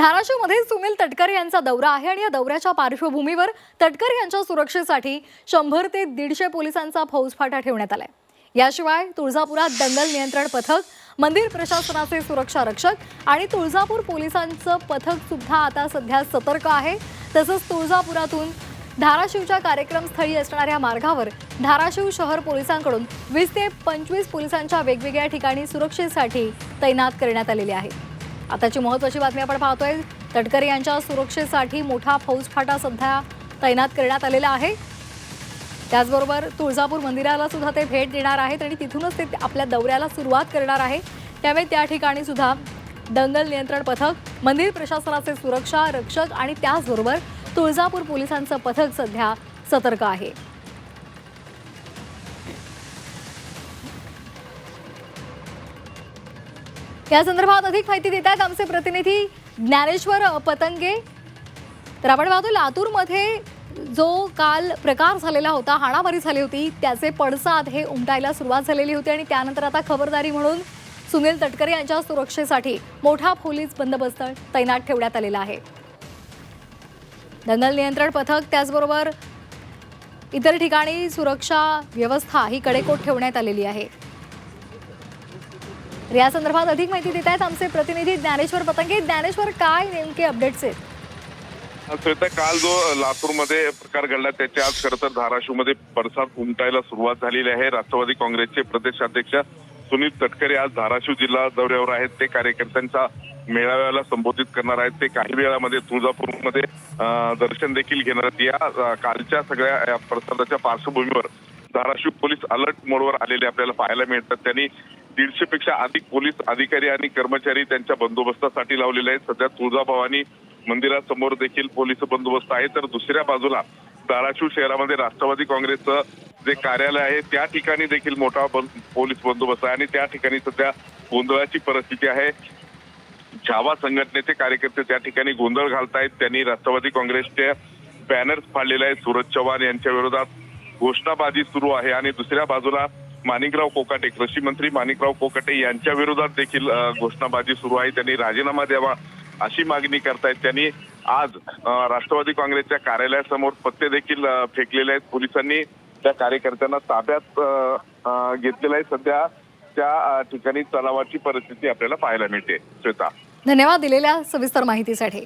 धाराशिवमध्ये सुनील तटकरे यांचा दौरा आहे आणि या दौऱ्याच्या पार्श्वभूमीवर तटकरे यांच्या सुरक्षेसाठी शंभर ते दीडशे पोलिसांचा फौजफाटा ठेवण्यात आलाय. याशिवाय तुळजापुरात दंगल नियंत्रण पथक मंदिर प्रशासनाचे सुरक्षा रक्षक आणि तुळजापूर पोलिसांचं पथक सुद्धा आता सध्या सतर्क आहे. तसंच तुळजापुरातून धाराशिवच्या कार्यक्रमस्थळी असणाऱ्या मार्गावर धाराशिव शहर पोलिसांकडून वीस ते पंचवीस पोलिसांच्या वेगवेगळ्या ठिकाणी सुरक्षेसाठी तैनात करण्यात आलेले आहे. आताची महत्वाची बातमी आपण पाहतोय. तटकरे यांच्या सुरक्षेसाठी मोठा फौजफाटा सध्या तैनात करण्यात आलेला आहे. त्याचबरोबर तुळजापूर मंदिराला सुद्धा ते भेट देणार आहेत आणि तिथूनच ते आपल्या दौऱ्याला सुरुवात करणार आहे. त्यामुळे त्या ठिकाणी सुद्धा दंगल नियंत्रण पथक मंदिर प्रशासनाचे सुरक्षा रक्षक आणि त्याचबरोबर तुळजापूर पोलिसांचं पथक सध्या सतर्क आहे. या संदर्भात अधिक माहिती देत आहेत आमचे प्रतिनिधी ज्ञानेश्वर पतंगे. तर आपण पाहतो लातूरमध्ये जो काल प्रकार झालेला होता हाणामारी झाली होती त्याचे पडसाद हे उमटायला सुरुवात झालेली होती आणि त्यानंतर आता खबरदारी म्हणून सुनील तटकरे यांच्या सुरक्षेसाठी मोठा पोलीस बंदोबस्त तैनात ठेवण्यात आलेला आहे. दंगल नियंत्रण पथक त्याचबरोबर इतर ठिकाणी सुरक्षा व्यवस्था ही कडेकोट ठेवण्यात आलेली आहे. तर या संदर्भात अधिक माहिती देत आहेत आमचे प्रतिनिधी ज्ञानेश्वर पतंगे. ज्ञानेश्वर काय नेमके अपडेट्स आहेत? श्वेता काल जो लातूरमध्ये प्रकार घडला त्याच्या आज खरं तर धाराशिवमध्ये पडसाद उमटायला सुरुवात झालेली आहे. राष्ट्रवादी काँग्रेसचे प्रदेशाध्यक्ष सुनील तटकरे आज धाराशिव जिल्हा दौऱ्यावर आहेत. ते कार्यकर्त्यांच्या मेळाव्याला संबोधित करणार आहेत. ते काही वेळामध्ये तुळजापूरमध्ये दर्शन देखील घेणार आहेत. या कालच्या सगळ्या प्रसादाच्या पार्श्वभूमीवर धाराशिव पोलीस अलर्ट मोडवर आलेले आपल्याला पाहायला मिळतात. त्यांनी दीडशे पेक्षा अधिक पोलीस अधिकारी आणि कर्मचारी त्यांच्या बंदोबस्तासाठी लावलेले आहेत. सध्या तुळजाभवानी मंदिरासमोर देखील पोलीस बंदोबस्त आहे. तर दुसऱ्या बाजूला धाराशिव शहरामध्ये राष्ट्रवादी काँग्रेसचं जे कार्यालय आहे त्या ठिकाणी देखील मोठा पोलीस बंदोबस्त आहे. आणि त्या ठिकाणी सध्या गोंधळाची परिस्थिती आहे. छावा संघटनेचे कार्यकर्ते त्या ठिकाणी गोंधळ घालतायत. त्यांनी राष्ट्रवादी काँग्रेसचे बॅनर्स फाडलेले आहेत. सूरज चव्हाण यांच्या विरोधात घोषणाबाजी सुरू आहे. आणि दुसऱ्या बाजूला माणिकराव कोकाटे कृषी मंत्री माणिकराव कोकाटे यांच्या विरोधात देखील घोषणाबाजी सुरू आहे. त्यांनी राजीनामा द्यावा अशी मागणी करतायत. त्यांनी आज राष्ट्रवादी काँग्रेसच्या कार्यालयासमोर पत्ते देखील फेकलेले आहेत. पोलिसांनी त्या कार्यकर्त्यांना ताब्यात घेतलेलं आहे. सध्या त्या ठिकाणी तलावाची परिस्थिती आपल्याला पाहायला मिळते. श्वेता. धन्यवाद दिलेल्या सविस्तर माहितीसाठी.